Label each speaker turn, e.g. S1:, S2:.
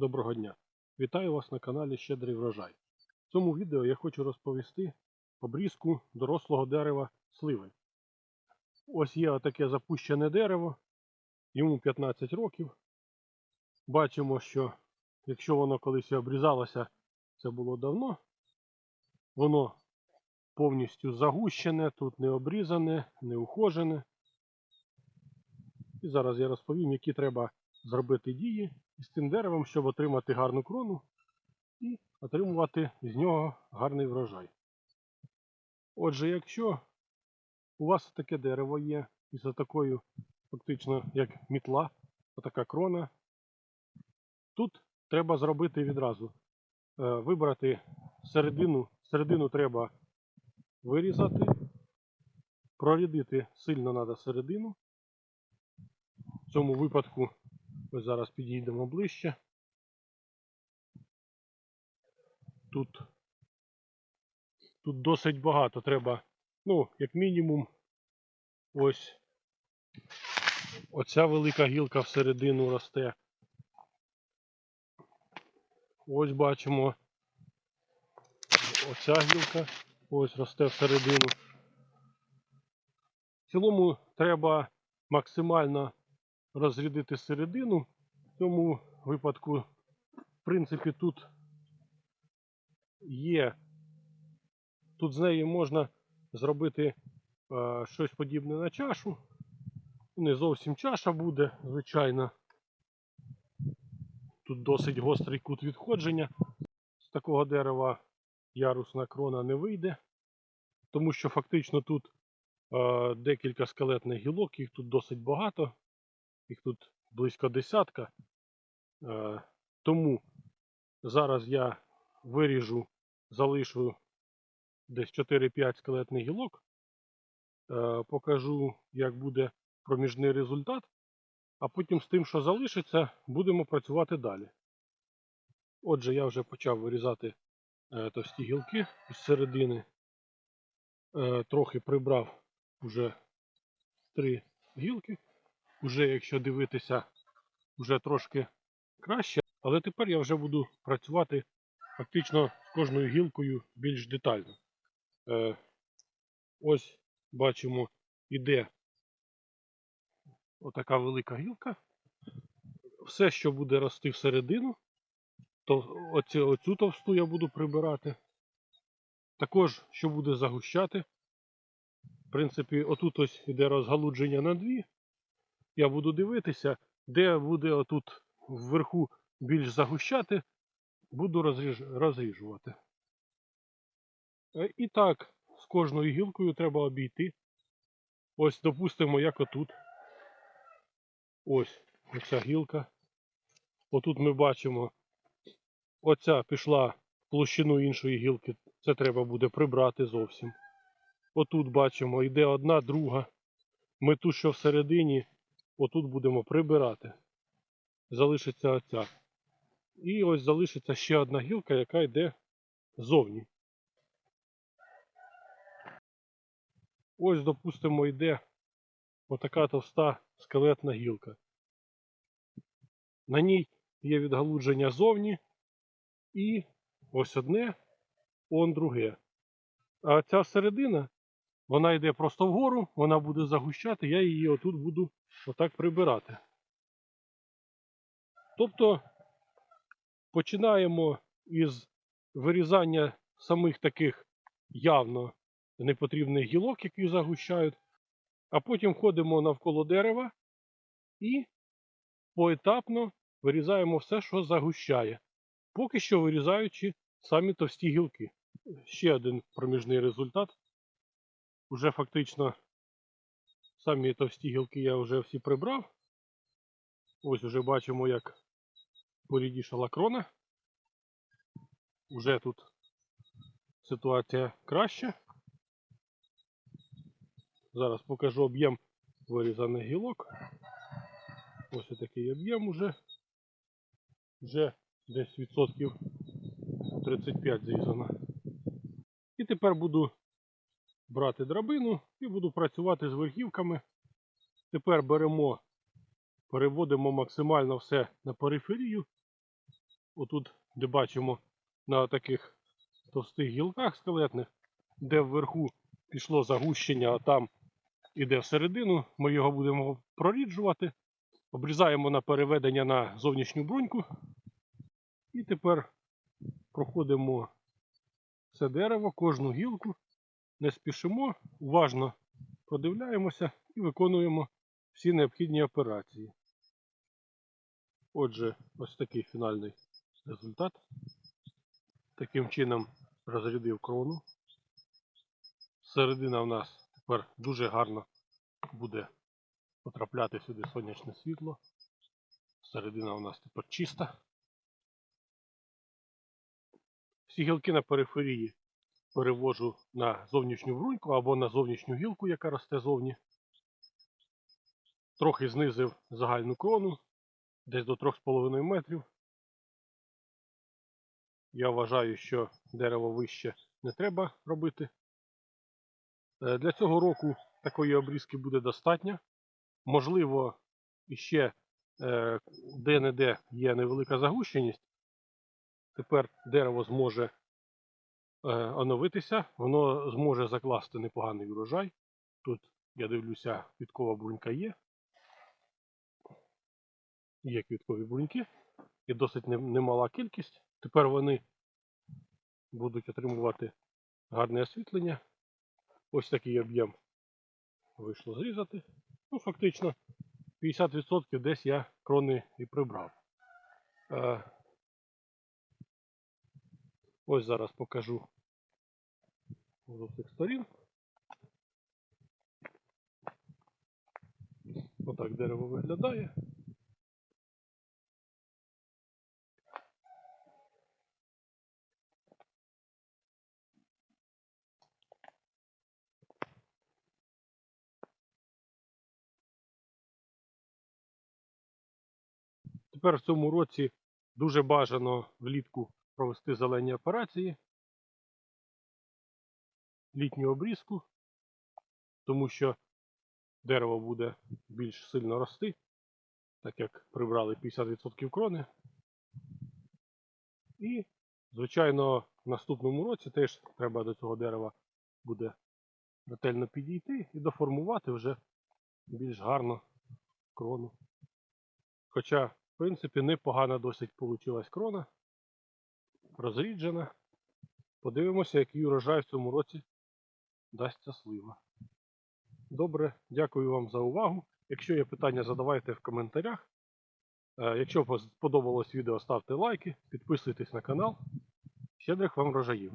S1: Доброго дня! Вітаю вас на каналі Щедрий врожай. В цьому відео я хочу розповісти обрізку дорослого дерева сливи. Ось є отаке запущене дерево, йому 15 років. Бачимо, що якщо воно колись обрізалося, це було давно. Воно повністю загущене, тут не обрізане, не ухожене. І зараз я розповім, які треба зробити дії із цим деревом, щоб отримати гарну крону і отримувати з нього гарний врожай. Отже, якщо у вас таке дерево є із такою, фактично, як мітла, отака крона, тут треба зробити відразу. Е, Вибрати середину, середину треба вирізати, прорядити сильно треба середину. В цьому випадку Ось зараз підійдемо ближче. Тут, тут досить багато треба, ну, як мінімум, ось оця велика гілка всередину росте. Ось бачимо оця гілка ось росте всередину. В цілому треба максимально розрядити середину. В цьому випадку, в принципі, тут є, тут з неї можна зробити е, щось подібне на чашу. Не зовсім чаша буде, звичайно. Тут досить гострий кут відходження. З такого дерева ярусна крона не вийде, тому що фактично тут е, декілька скелетних гілок, їх тут досить багато їх тут близько десятка. Е, Тому зараз я виріжу, залишу десь 4-5 скелетних гілок. Е, Покажу, як буде проміжний результат. А потім з тим, що залишиться, будемо працювати далі. Отже, я вже почав вирізати е, товсті гілки з середини. Трохи прибрав вже три гілки. Уже, якщо дивитися, вже трошки краще. Але тепер я вже буду працювати фактично з кожною гілкою більш детально. Е, Ось бачимо, іде отака велика гілка. Все, що буде рости всередину, то оцю, оцю товсту я буду прибирати. Також, що буде загущати. В принципі, отут ось іде розгалудження на дві я буду дивитися, де буде отут вверху більш загущати, буду розріж... розріжувати. Е, І так, з кожною гілкою треба обійти. Ось, допустимо, як отут. Ось оця гілка. Отут ми бачимо, оця пішла площину іншої гілки. Це треба буде прибрати зовсім. Отут бачимо, йде одна, друга. Ми ту, що всередині, отут будемо прибирати. Залишиться оця. І ось залишиться ще одна гілка, яка йде ззовні. Ось, допустимо, йде отака товста скелетна гілка. На ній є відгалудження зовні і ось одне, он друге. А ця середина, вона йде просто вгору, вона буде загущати, я її отут буду отак прибирати. Тобто починаємо із вирізання самих таких явно непотрібних гілок, які загущають, а потім ходимо навколо дерева і поетапно вирізаємо все, що загущає, поки що вирізаючи самі товсті гілки. Ще один проміжний результат. Уже фактично Самі товсті гілки я вже всі прибрав. Ось вже бачимо, як порідішала крона. Уже тут ситуація краща. Зараз покажу об'єм вирізаних гілок. Ось такий об'єм уже. Вже десь відсотків 35 зрізано. І тепер буду брати драбину і буду працювати з верхівками. Тепер беремо, переводимо максимально все на периферію отут, де бачимо на таких товстих гілках скелетних, де вверху пішло загущення, а там іде всередину. Ми його будемо проріджувати. Обрізаємо на переведення на зовнішню бруньку. І тепер проходимо це дерево, кожну гілку, не спішимо, уважно продивляємося і виконуємо всі необхідні операції. Отже, ось такий фінальний результат. Таким чином розрядив крону. Середина в нас тепер дуже гарно буде потрапляти сюди сонячне світло. Середина у нас тепер чиста. Всі гілки на периферії перевожу на зовнішню бруньку або на зовнішню гілку, яка росте зовні. Трохи знизив загальну крону, десь до 3,5 метрів. Я вважаю, що дерево вище не треба робити. Е, Для цього року такої обрізки буде достатньо. Можливо, іще е, де-не-де є невелика загущеність. Тепер дерево зможе оновитися, воно зможе закласти непоганий урожай. Тут, я дивлюся, квіткова брунька є. Є квіткові бруньки, і досить немала кількість. Тепер вони будуть отримувати гарне освітлення. Ось такий об'єм вийшло зрізати. Ну, фактично, 50% десь я крони і прибрав. Ось зараз покажу з усіх сторін. Отак дерево виглядає. Тепер в цьому році дуже бажано влітку провести зелені операції, літню обрізку, тому що дерево буде більш сильно рости, так як прибрали 50% крони. І, звичайно, в наступному році теж треба до цього дерева буде ретельно підійти і доформувати вже більш гарно крону. Хоча, в принципі, непогана досить вийшла крона. Розріджена. Подивимося, який урожай в цьому році дасться слива. Добре, дякую вам за увагу. Якщо є питання, задавайте в коментарях. Е, Якщо сподобалось відео, ставте лайки, підписуйтесь на канал. Щедрих вам врожаїв!